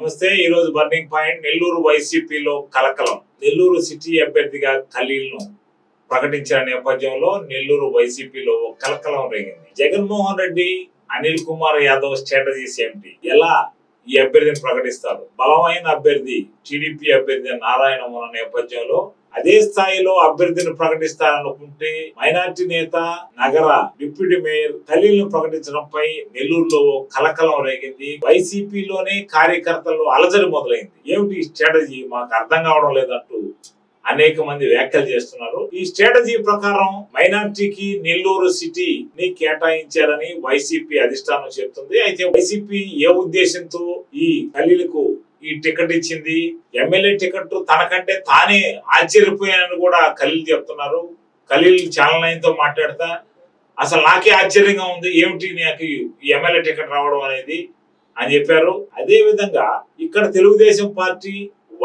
నమస్తే ఈ రోజు బర్నింగ్ పాయింట్ నెల్లూరు వైసీపీలో కలకలం. నెల్లూరు సిటీ అభ్యర్థిగా ఖలీల్ను ప్రకటించిన నేపథ్యంలో నెల్లూరు వైసీపీలో కలకలం రేగింది. జగన్మోహన్ రెడ్డి అనిల్ కుమార్ యాదవ్ స్ట్రాటజీస్ ఏమిటి ఎలా ఈ అభ్యర్థిని ప్రకటిస్తారు? బలమైన అభ్యర్థి టీడీపీ అభ్యర్థి నారాయణ ఉన్న నేపథ్యంలో అదే స్థాయిలో అభ్యర్థిని ప్రకటిస్తారనుకుంటే మైనార్టీ నేత నగర డిప్యూటీ మేయర్ ఖలీల్ను ప్రకటించడంపై నెల్లూరులో కలకలం రేగింది. వైసీపీలోనే కార్యకర్తలు అలజడి మొదలైంది. ఏమిటి స్ట్రాటజీ? మాకు అర్థం కావడం లేదంటూ అనేక మంది వ్యాఖ్యలు చేస్తున్నారు. ఈ స్ట్రాటజీ ప్రకారం మైనార్టీకి నెల్లూరు సిటీ ని కేటాయించారని వైసీపీ అధిష్టానం చెప్తుంది. అయితే వైసీపీ ఏ ఉద్దేశంతో ఈ ఖలీలకు ఈ టికెట్ ఇచ్చింది. ఎమ్మెల్యే టికెట్ తనకంటే తానే ఆశ్చర్యపోయానని కూడా ఖలీల్ చెప్తున్నారు. ఖలీల్ ఛానల్ నైన్తో మాట్లాడతా. అసలు నాకే ఆశ్చర్యంగా ఉంది ఏమిటి నాకు ఈ ఎమ్మెల్యే టికెట్ రావడం అనేది అని చెప్పారు. అదేవిధంగా ఇక్కడ తెలుగుదేశం పార్టీ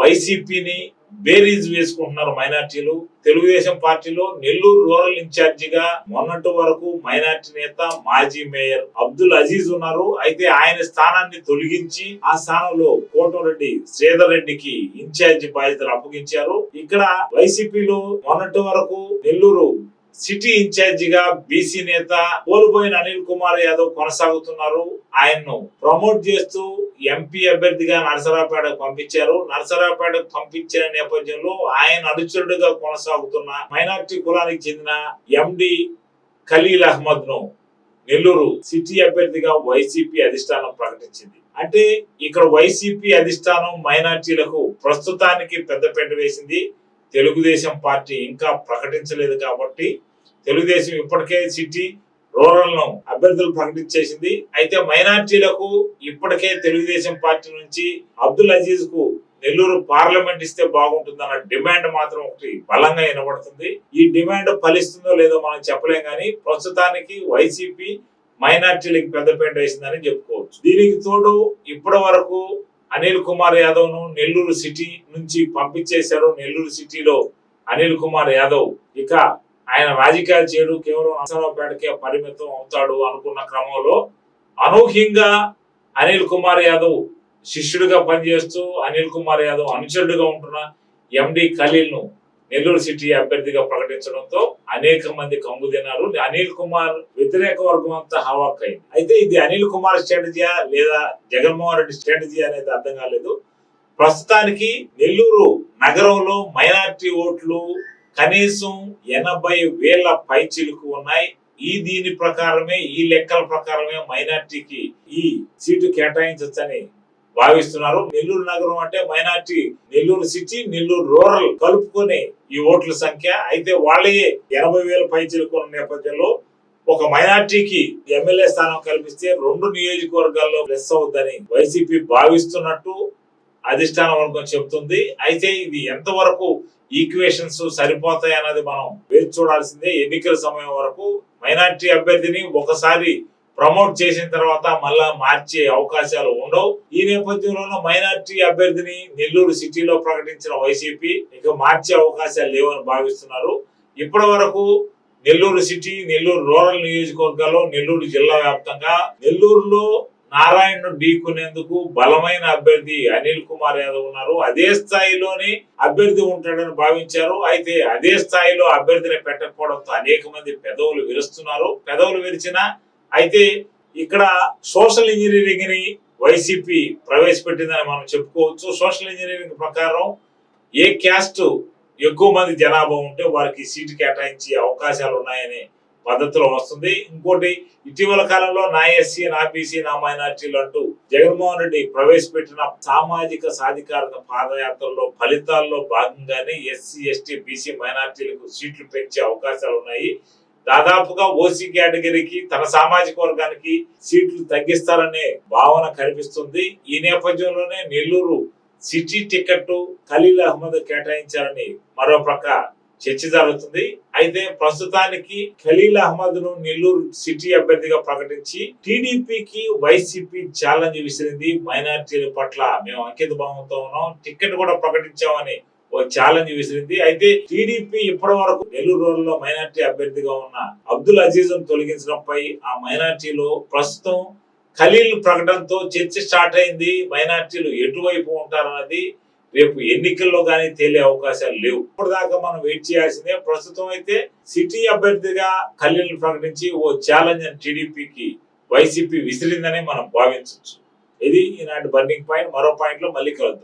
వైసీపీని బేరీజ్ వేసుకుంటున్నారు మైనార్టీలు. తెలుగుదేశం పార్టీలో నెల్లూరు రూరల్ ఇన్ఛార్జిగా మొన్నటి వరకు మైనార్టీ నేత మాజీ మేయర్ అబ్దుల్ అజీజ్ ఉన్నారు. అయితే ఆయన స్థానాన్ని తొలగించి ఆ స్థానంలో కోటరెడ్డి శ్రీధర్ రెడ్డికి ఇన్ఛార్జి బాధ్యతలు అప్పగించారు. ఇక్కడ వైసీపీలో మొన్నటి వరకు నెల్లూరు సిటీ ఇన్ఛార్జిగా బీసీ నేత కోల్పోయిన అనిల్ కుమార్ యాదవ్ కొనసాగుతున్నారు. ఆయన్ను ప్రమోట్ చేస్తూ ఎంపీ అభ్యర్థిగా నరసరావుపేటకు పంపించారు. నరసరావుపేటకు పంపించిన నేపథ్యంలో ఆయన అనుచరుడుగా కొనసాగుతున్న మైనార్టీ కులానికి చెందిన ఎండి ఖలీల్ అహ్మద్ను నెల్లూరు సిటీ అభ్యర్థిగా వైసీపీ అధిష్టానం ప్రకటించింది. అంటే ఇక్కడ వైసీపీ అధిష్టానం మైనార్టీలకు ప్రస్తుతానికి పెద్దపీట వేసింది. తెలుగుదేశం పార్టీ ఇంకా ప్రకటించలేదు కాబట్టి తెలుగుదేశం ఇప్పటికే సిటీ రూరల్ను అభ్యర్థులు ప్రకటించేసింది. అయితే మైనార్టీలకు ఇప్పటికే తెలుగుదేశం పార్టీ నుంచి అబ్దుల్ అజీజ్కు నెల్లూరు పార్లమెంట్ ఇస్తే బాగుంటుందన్న డిమాండ్ మాత్రం ఒకటి బలంగా వినబడుతుంది. ఈ డిమాండ్ ఫలిస్తుందో లేదో మనం చెప్పలేం కానీ ప్రస్తుతానికి వైసీపీ మైనార్టీలకు పెద్దపేట వేసిందని చెప్పుకోవచ్చు. దీనికి తోడు ఇప్పటి వరకు అనిల్ కుమార్ యాదవ్ను నెల్లూరు సిటీ నుంచి పంపించేశారు. నెల్లూరు సిటీలో అనిల్ కుమార్ యాదవ్. ఇక ఆయన రాజకీయాలు చేయడు. కేవలం నరసరావుపేటకే పరిమితం అవుతాడు అనుకున్న క్రమంలో అనూహ్యంగా అనిల్ కుమార్ యాదవ్ శిష్యుడిగా పనిచేస్తూ అనిల్ కుమార్ యాదవ్ అనుచరుడుగా ఉంటున్న ఎండి ఖలీల్ను నెల్లూరు సిటీ అభ్యర్థిగా ప్రకటించడంతో అనేక మంది కంగు తిన్నారు. అనిల్ కుమార్ వ్యతిరేక వర్గం అంతా హవాక్ అయింది అయితే ఇది అనిల్ కుమార్ స్ట్రాటజీయా లేదా జగన్మోహన్ రెడ్డి స్ట్రాటజీ అనేది అర్థం కాలేదు. ప్రస్తుతానికి నెల్లూరు నగరంలో మైనార్టీ ఓట్లు కనీసం ఎనభై వేల పైచిలుకు ఉన్నాయి. ఈ దీని ప్రకారమే ఈ లెక్కల ప్రకారమే మైనార్టీకి ఈ సీటు కేటాయించవచ్చని భావిస్తున్నారు. నెల్లూరు నగరం అంటే minority. Nellore city Nellore rural కలుపుకొని ఈ ఓట్ల సంఖ్య. అయితే వాళ్ళే ఎనభై వేల పై ఉన్న నేపథ్యంలో ఒక మైనార్టీకి ఎమ్మెల్యే స్థానం కల్పిస్తే రెండు నియోజకవర్గాల్లో ప్లస్ అవుద్దని వైసీపీ భావిస్తున్నట్టు అధిష్టానం వర్గం చెబుతుంది. అయితే ఇది ఎంతవరకు ఈక్వేషన్స్ సరిపోతాయి అన్నది మనం వేచి చూడాల్సిందే. ఎన్నికల సమయం వరకు మైనార్టీ అభ్యర్థిని ఒకసారి ప్రమోట్ చేసిన తర్వాత మళ్ళా మార్చే అవకాశాలు ఉండవు. ఈ నేపథ్యంలోనూ మైనార్టీ అభ్యర్థిని నెల్లూరు సిటీలో ప్రకటించిన వైసీపీ ఇక మార్చే అవకాశాలు లేవని భావిస్తున్నారు. ఇప్పటి వరకు నెల్లూరు సిటీ నెల్లూరు రూరల్ నియోజకవర్గాల్లో నెల్లూరు జిల్లా వ్యాప్తంగా నెల్లూరులో నారాయణను ఢీకునేందుకు బలమైన అభ్యర్థి అనిల్ కుమార్ యాదవ్ ఉన్నారు. అదే స్థాయిలోనే అభ్యర్థి ఉంటాడని భావించారు. అయితే అదే స్థాయిలో అభ్యర్థిని పెట్టకపోవడంతో అనేక మంది పెదవులు విరుస్తున్నారు. పెదవులు విరిచిన అయితే ఇక్కడ సోషల్ ఇంజనీరింగ్ని వైసీపీ ప్రవేశపెట్టిందని మనం చెప్పుకోవచ్చు. సోషల్ ఇంజనీరింగ్ ప్రకారం ఏ క్యాస్ట్ ఎక్కువ మంది జనాభా ఉంటే వారికి సీటు కేటాయించే అవకాశాలు ఉన్నాయని పద్ధతిలో వస్తుంది. ఇంకోటి ఇటీవల కాలంలో నా ఎస్సీ నా బీసీ నా మైనార్టీలు అంటూ జగన్మోహన్ రెడ్డి ప్రవేశపెట్టిన సామాజిక సాధికారత పాదయాత్రలో ఫలితాల్లో భాగంగానే ఎస్సీ ఎస్టీ బీసీ మైనార్టీలకు సీట్లు పెంచే అవకాశాలు ఉన్నాయి దాదాపుగా ఓసీ కేటగిరీకి తన సామాజిక వర్గానికి సీట్లు తగ్గిస్తారనే భావన కనిపిస్తుంది. ఈ నేపథ్యంలోనే నెల్లూరు సిటీ టికెట్ ఖలీల్ అహ్మద్ కేటాయించారని మరో ప్రక్క చర్చ జరుగుతుంది. అయితే ప్రస్తుతానికి ఖలీల్ అహ్మద్ను నెల్లూరు సిటీ అభ్యర్థిగా ప్రకటించి టీడీపీకి వైసీపీ ఛాలెంజ్ విసిరింది. మైనార్టీల పట్ల మేము అంకిత భావంతో ఉన్నాం. టికెట్ కూడా ప్రకటించామని ఛాలెంజ్ విసిరింది. అయితే టీడీపీ ఇప్పటి వరకు నెల్లూరు రోడ్లో మైనార్టీ అభ్యర్థిగా ఉన్న అబ్దుల్ అజీజ్ తొలగించడంపై ఆ మైనార్టీలో ప్రస్తుతం ఖలీల్ ప్రకటనతో చర్చ స్టార్ట్ అయింది. మైనార్టీలు ఎటువైపు ఉంటారన్నది రేపు ఎన్నికల్లో కానీ తేలే అవకాశాలు లేవు. ఇప్పటిదాకా మనం వెయిట్ చేయాల్సిందే. ప్రస్తుతం అయితే సిటీ అభ్యర్థిగా ఖలీల్ ప్రకటించి ఓ ఛాలెంజ్ అని టీడీపీకి వైసీపీ విసిరిందని మనం భావించవచ్చు ఇది ఈనాటి బర్నింగ్ పాయింట్. మరో పాయింట్లో మళ్ళీ కలుద్దాం.